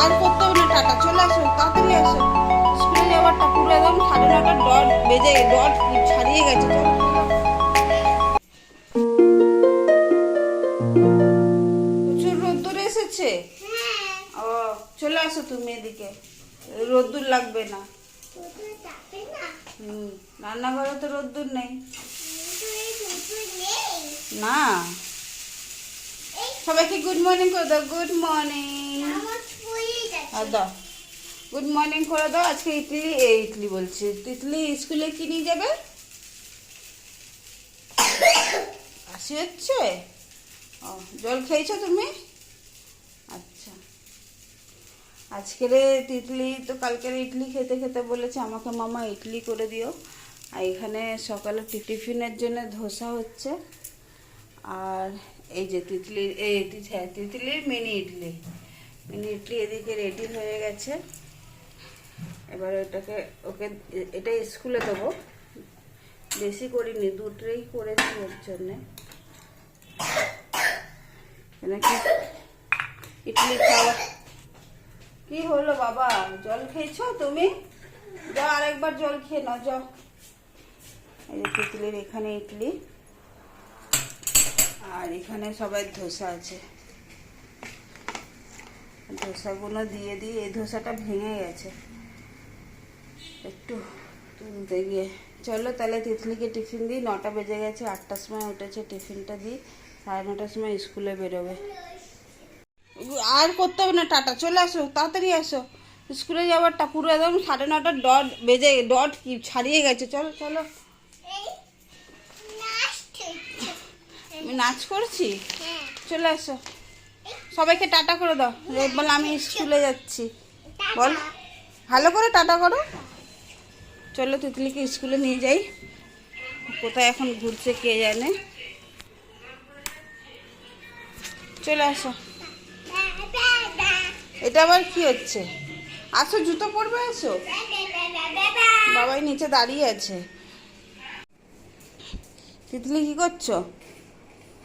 আর করতে হবে না, টাটা। চলে আসো তাড়াতাড়ি আসো স্কুলে যাওয়ারটা পুরো একদম সাড়ে নটা ডট বেজে, ডট ছাড়িয়ে গেছে চলো। প্রচুর রোদ্দুর এসেছে? ও, চলে আসো তুমি এদিকে। রোদ্দুর লাগবে না। রান্নাঘরে তো রোদ্দুর নেই। না। সবাইকে গুড মর্নিং করে দাও গুড মর্নিং দাও। গুড মর্নিং করে দাও, আজকে ইডলি এই ইডলি বলছি। তিতলি স্কুলে কি নিয়ে যাবে? কাশি হচ্ছে? ও, জল খেয়েছো তুমি? আচ্ছা। আজকের তিতলি তো কালকের ইডলি খেতে খেতে বলেছে, আমাকে মামা ইডলি করে দিও। আর এখানে সকালে টিফিনের জন্য ধোসা হচ্ছে। আর এই যে তিতলির এই হ্যাঁ তিতলির মিনি ইডলি। মিনি ইডলি এদিকে রেডি হয়ে গেছে। এবার ওটাকে, ওকে, এটা স্কুলে দেবো। বেশি করিনি, দুটোই করেছি ওর জন্যে। নাকি? ইডলি খাওয়া কি হলো বাবা? জল খেয়েছো তুমি? যাও আরেকবার জল খেয়ে নাও, যাও। এই যে তিতলির এখানে ইডলি। আর এখানে সবাই ধোসা আছে। ধোসাগুলো দিয়ে দিয়ে এই ধোসাটা ভেঙে গেছে। একটু তুলতে গিয়ে। চলো তাহলে তিতলিকে টিফিন দিই, নটা বেজে গেছে, আটটার সময় উঠেছে, টিফিনটা দিই। সাড়ে নটার সময় স্কুলে বেরোবে। আর করতে হবে না, টাটা, চলে আসো, তাড়াতাড়ি আসো। স্কুলে যাওয়ারটা পুরো একদম সাড়ে নটা, ডট বেজে, ডট কি, ছাড়িয়ে গেছে। চলো চলো। আমি নাচ করছি? চলে আসো সবাইকে টাটা করে দাও। রেড বল আমি স্কুলে যাচ্ছি। বল। ভালো করে টাটা করো। চলো তিতলিকে স্কুলে নিয়ে যাই। কোথায় এখন ঘুরছে কে জানে। চলে আসো এটা আবার কি হচ্ছে? আসো জুতো পরবে আসো। বাবাই নিচে দাঁড়িয়ে আছে। তিতলি কি করছ?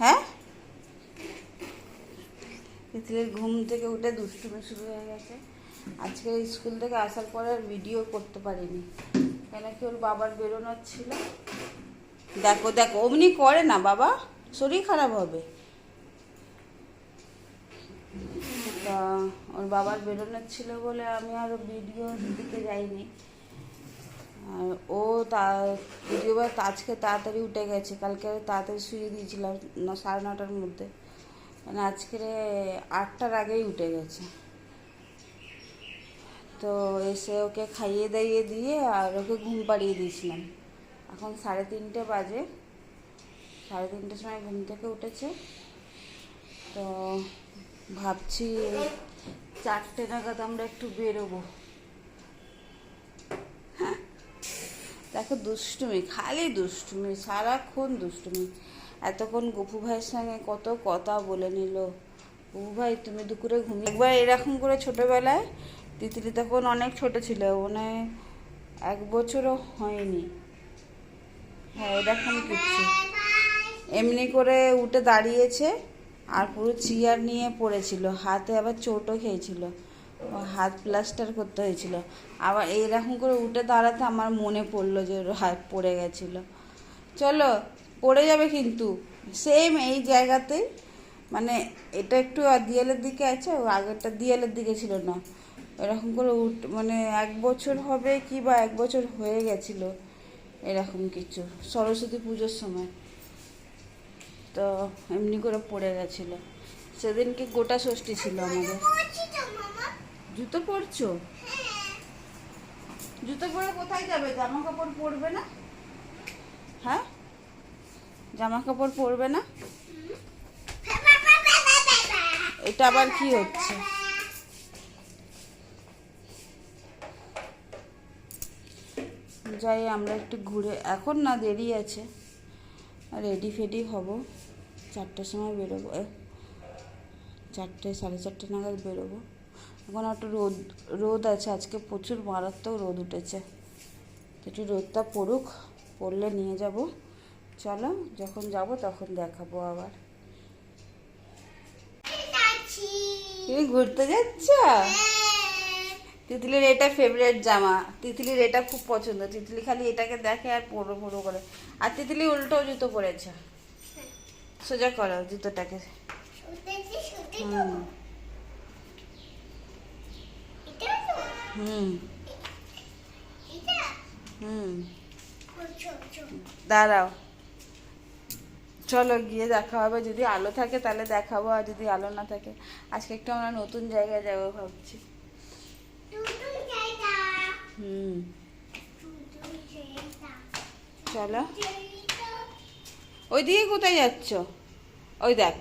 হ্যাঁ? তিতলির ঘুম থেকে উঠে দুষ্টুমি শুরু হয়ে গেছে। আজকে স্কুল থেকে আসার পরে আর ভিডিও করতে পারিনি। কেন কি ওর বাবার বেরোনোর ছিল? দেখো দেখো অমনি করে না বাবা শরীর খারাপ হবে। তা ওর বাবার বেরোনোর ছিল বলে আমি আর ভিডিও দিতে যাইনি। আর ও তা ভিডিওবার আজকে তাড়াতাড়ি উঠে গেছে, কালকে তাড়াতাড়ি শুয়ে দিয়েছিলাম সাড়ে নটার মধ্যে। মানে আজকে আটটার আগেই উঠে গেছে। তো এসে ওকে খাইয়ে দাইয়ে দিয়ে আর ওকে ঘুম পাড়িয়ে দিয়েছিলাম। এখন সাড়ে তিনটে বাজে। সাড়ে তিনটের সময় ঘুম থেকে উঠেছে। তো ভাবছি চারটে নাগাদ আমরা একটু বেরোবো। দেখো দুষ্টুমি, খালি দুষ্টুমি, সারাক্ষণ দুষ্টুমি। এতক্ষণ গপু ভাইয়ের সঙ্গে কত কথা বলে নিল। গপু ভাই, তুমি দুপুরে ঘুমিয়ে একবার এরকম করে ছোটোবেলায়, তিতলি তখন অনেক ছোট ছিল মানে এক বছরও হয়নি। হ্যাঁ এরকম কিচ্ছু এমনি করে উঠে দাঁড়িয়েছে আর পুরো চেয়ার নিয়ে পড়েছিল, হাতে আবার চোটও খেয়েছিল। হাত প্লাস্টার করতে হয়েছিল। আবার এইরকম করে উঠে দাঁড়াতে আমার মনে পড়ল যে হাত পড়ে গেছিল। চলো, পড়ে যাবে কিন্তু। সেম এই জায়গাতেই মানে এটা একটু দিয়ালের দিকে আছে, ও আগেরটা দিয়ালের দিকে ছিল না। এরকম করে উঠ মানে এক বছর হবে কি বা এক বছর হয়ে গেছিল, এরকম কিছু। সরস্বতী পুজোর সময়। তো এমনি করে পড়ে গেছিল। সেদিনকে গোটা ষষ্ঠী ছিল আমাদের। জুতো পরছো? জুতো পরে কোথায় যাবে? জামা কাপড় পরবে না? হ্যাঁ? জামা কাপড় পরবে না? এটা আবার কি হচ্ছে? যাই, আমরা একটু ঘুরে, এখন না দেরি আছে। রেডি ফেডি হব। চারটের সময় বেরোবো। চারটে, সাড়ে চারটে নাগাদ বেরোবো। এখন একটা রোদ রোদ আছে আজকে প্রচুর মারাত্মক রোদ উঠেছে। একটু রোদটা পড়ুক পড়লে নিয়ে যাব। চলো যখন যাব তখন দেখাবো আবার। তুমি ঘুরতে যাচ্ছ? তিতলির এটা ফেভারেট জামা। তিতলির এটা খুব পছন্দ। তিতলি খালি এটাকে দেখে আর পড়ো পড়ো করে। আর তিতলি উল্টো জুতো পরেছে। সোজা করো জুতোটাকে। হুম। হুম। হুম। দাঁড়াও। চলো গিয়ে দেখা হবে। যদি আলো থাকে তাহলে দেখাবো আর যদি আলো না থাকে আজকে একটু আমরা নতুন জায়গায় যাব ভাবছি। হুম। চলো। ওই দিকে কোথায় যাচ্ছ? ওই দেখ।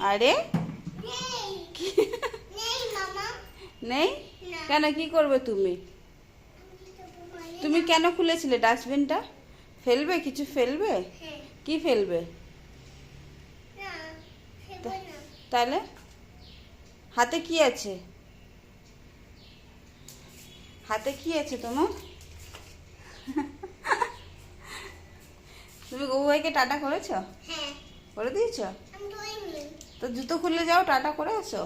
আরে? নেই? কেন কি করবে তুমি? তুমি কেন খুলেছিলে ডাস্টবিনটা? ফেলবে? কিছু ফেলবে? কি ফেলবে? তাহলে? হাতে কি আছে? হাতে কি আছে তোমার? তুমি গবু ভাইকে টাটা করেছ? করে দিয়েছ? তো জুতো খুলে যাও টাটা করে আসো।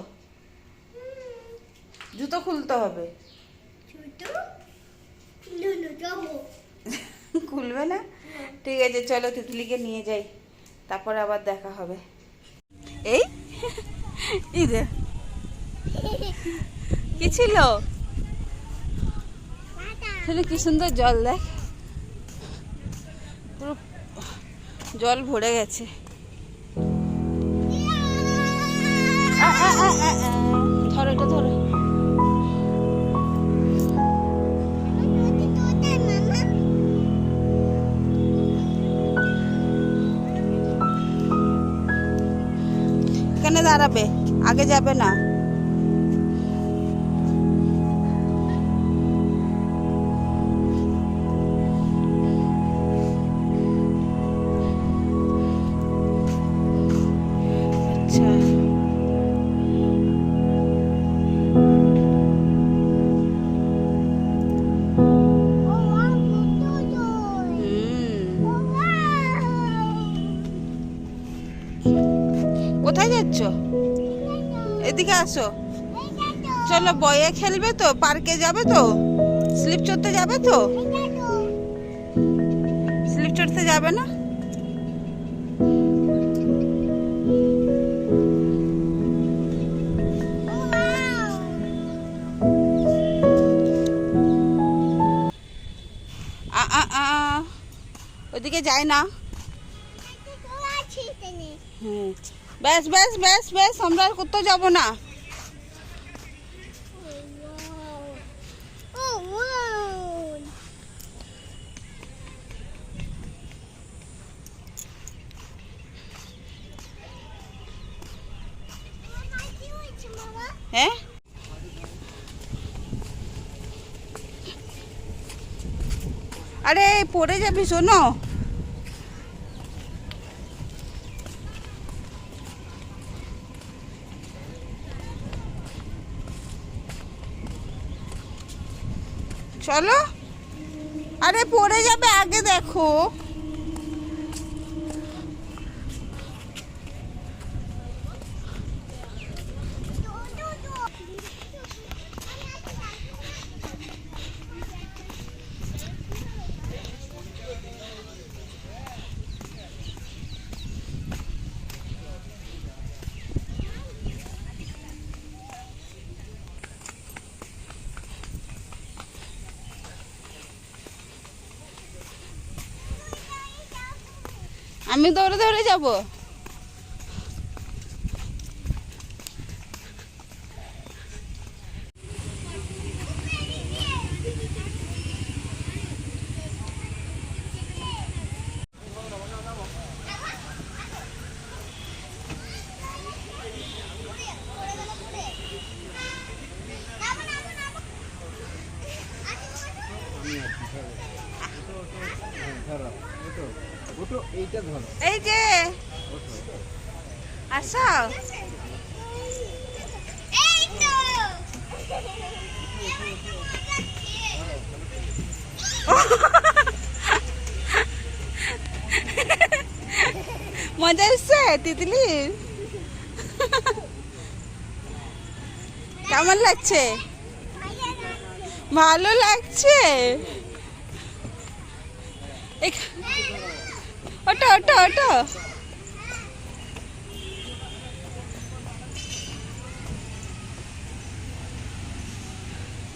জুতো খুলতে হবে। খুলবে না? ঠিক আছে চলো তিতলিকে নিয়ে যাই। তারপরে আবার দেখা হবে। এই? কি ছিল? ছেলে কি সুন্দর জল দেখ। পুরো জল ভরে গেছে। আ, আ, আ, দাঁড়াবে আগে যাবে না। আচ্ছা। কোথায় যাচ্ছ? এদিকে আসো। চলো বয়ে খেলবে তো পার্কে যাবে তো? স্লিপ চড়তে যাবে তো? স্লিপ চড়তে যাবে না? ওদিকে যায় না। হুম ব্যাস ব্যাস ব্যাস ব্যাস আমরা আর কোথাও যাব না। হ্যাঁ? আরে পড়ে যাবি শোনো। চলো। আরে পড়ে যাবে আগে দেখো। আমি দৌড়ে দৌড়ে যাব ধরো ওটো ওটো এইটা ধরো এই যে আসো মজা এসছে তিতলি? কেমন লাগছে? ভালো লাগছে? ওটো ওটো ওটো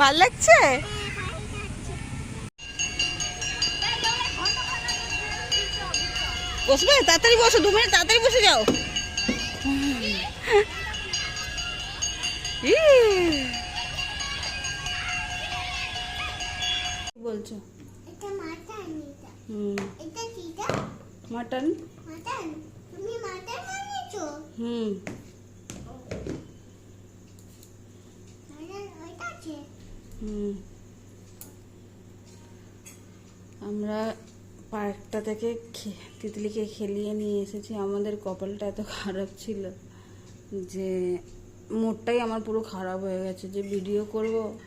ভালো লাগছে? বসবে? তাড়াতাড়ি বসো দু মিনিট তাড়াতাড়ি বসে যাও। বলছো? Mutton mutton? তুমি মাটন হুম মাটন ওইটা আছে হুম আমরা পার্কটা থেকে তিতলিকে খেলিয়ে নিয়ে এসেছি। আমাদের কপালটা এত খারাপ ছিল যে মুডটাই আমার পুরো খারাপ হয়ে গেছে যে ভিডিও করব।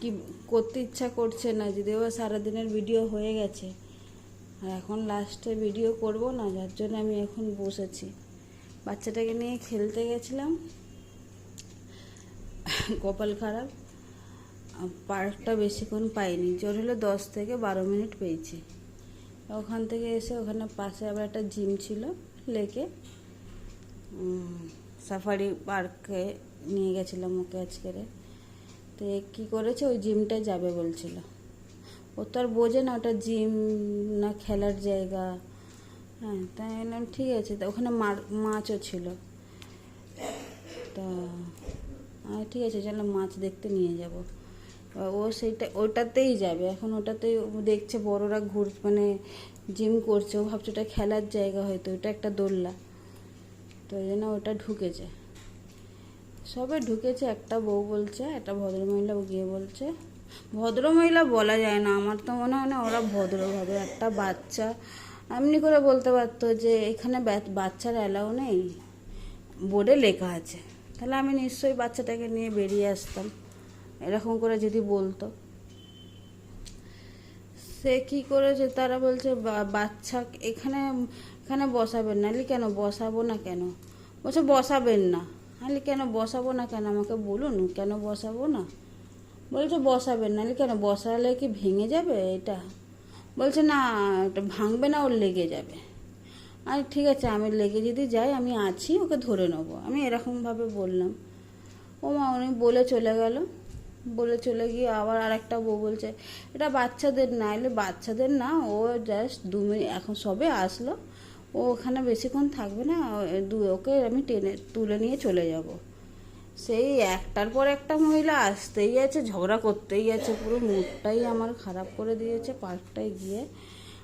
কি- করতে ইচ্ছা করছে না, যদিও সারাদিনের ভিডিও হয়ে গেছে। আর এখন লাস্টে ভিডিও করব না, যার জন্য আমি এখন বসেছি। বাচ্চাটাকে নিয়ে খেলতে গেছিলাম। কপাল খারাপ। পার্কটা বেশিক্ষণ পাইনি। জোর হলে দশ থেকে বারো মিনিট পেয়েছি। ওখান থেকে এসে ওখানে পাশে আবার একটা জিম ছিল, লেকে। সাফারি পার্কে নিয়ে গেছিলাম ওকে আজকেরে তো কী করেছে? ওই জিমটায় যাবে বলছিল। ও তো আর বোঝে না, ওটা জিম না খেলার জায়গা। হ্যাঁ তাই বললাম, ঠিক আছে। তা ওখানে মাছও ছিল। তা আমি ঠিক আছে, চলো মাছ দেখতে নিয়ে যাব। ও সেইটা, ওটাতেই যাবে। এখন ওটাতেই দেখছে বড়রা ঘুর মানে জিম করছে। ও ভাবছে ওটা খেলার জায়গা হয়তো, ওটা একটা দোল্লা তো ওই জন্য ওটা ঢুকেছে। সবে ঢুকেছে একটা বউ বলছে, একটা ভদ্রমহিলা গিয়ে বলছে। ভদ্রমহিলা বলা যায় না, আমার তো মনে হয় না ওরা ভদ্র ভাবে একটা বাচ্চা, এমনি করে বলতে পারতো যে এখানে বাচ্চার অ্যালাউ নেই। বোর্ডে লেখা আছে। তাহলে আমি নিশ্চয়ই বাচ্চাটাকে নিয়ে বেরিয়ে আসতাম। এরকম করে যদি বলতো। সে কি করেছে? তারা বলছে বাচ্চা এখানে এখানে বসাবেন না। আলি কেন? বসাবো না কেন? বলছে, বসাবেন না। আলি কেন? বসাবো না কেন? আমাকে বলুন, কেন বসাবো না? বলছে, বসাবেন না। আলি কেন? বসালে কি ভেঙে যাবে এটা? বলছে, না, এটা ভাঙবে না, ওর লেগে যাবে। আর ঠিক আছে, আমি লেগে যদি যাই, আমি আছি, ওকে ধরে নেব। আমি এরকমভাবে বললাম। ও মা উনি বলে চলে গেল। বলে চলে গিয়ে আবার আর একটা বউ বলছে, এটা বাচ্চাদের না, এলে বাচ্চাদের না, ও জাস্ট দু মিনিট, এখন সবে আসলো, ও ওখানে বেশিক্ষণ থাকবে না দু, ওকে আমি টেনে তুলে নিয়ে চলে যাব। সেই একটার পর একটা মহিলা আসতেই আছে, ঝগড়া করতেই আছে, পুরো মুডটাই আমার খারাপ করে দিয়েছে পার্কটায় গিয়ে।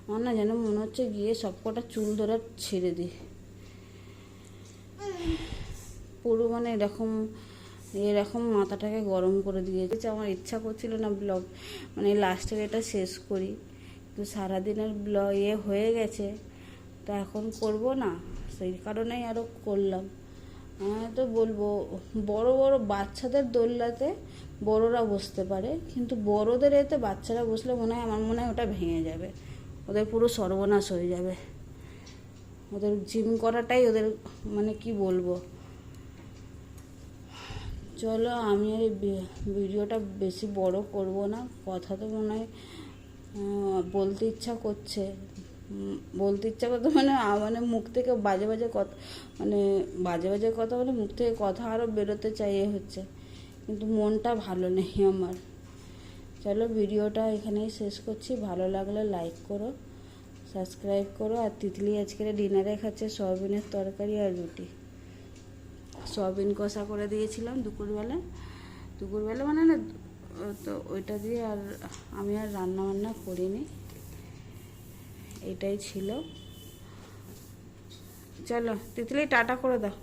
আমার না যেন মনে হচ্ছে গিয়ে সবকটা চুল ধরে ছেড়ে দিই। পুরো মানে এরকম এরকম মাথাটাকে গরম করে দিয়েছে। আমার ইচ্ছা করছিল না ব্লগ মানে লাস্টের এটা শেষ করি। তো সারাদিনের ব্লগ এ হয়ে গেছে। তো এখন করব না, সেই কারণেই আরও করলাম। তো বলব, বড় বড় বাচ্চাদের দোল্লাতে বড়রা বসতে পারে, কিন্তু বড়দের এতে বাচ্চারা বসলে মনে হয়, আমার মনে হয় ওটা ভেঙে যাবে। ওদের পুরো সর্বনাশ হয়ে যাবে। ওদের জিম করাটাই ওদের মানে কি বলব? চলো, আমি এই ভিডিওটা বেশি বড় করব না। কথা তো মনে হয় বলতে ইচ্ছা করছে। বলতে ইচ্ছা করতে মানে মানে মুখ থেকে বাজে বাজে কথা মানে বাজে বাজে কথা বলে মুখ থেকে কথা আরও বেরোতে চাই, এ হচ্ছে। কিন্তু মনটা ভালো নেই আমার। চলো, ভিডিওটা এখানেই শেষ করছি। ভালো লাগলে লাইক করো সাবস্ক্রাইব করো। আর তিতলি আজকের ডিনারে খাচ্ছে সয়াবিনের তরকারি আর রুটি। সয়াবিন কষা করে দিয়েছিলাম দুপুরবেলা। দুপুরবেলা মানে না তো ওইটা দিয়ে আর আমি আর রান্না বান্না করিনি। এটাই ছিল। চলো তিতলি টাটা করে দাও।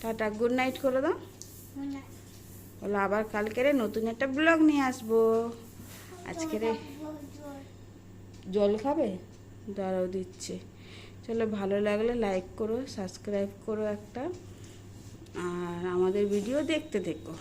টাটা গুড নাইট করে দাও। বলো আবার কালকেরে নতুন একটা ব্লগ নিয়ে আসব। আজকেরে জল খাবে? দাঁড়াও দিচ্ছে। চলো ভালো লাগলে লাইক করো সাবস্ক্রাইব করো একটা। আর আমাদের ভিডিও দেখতে দেখো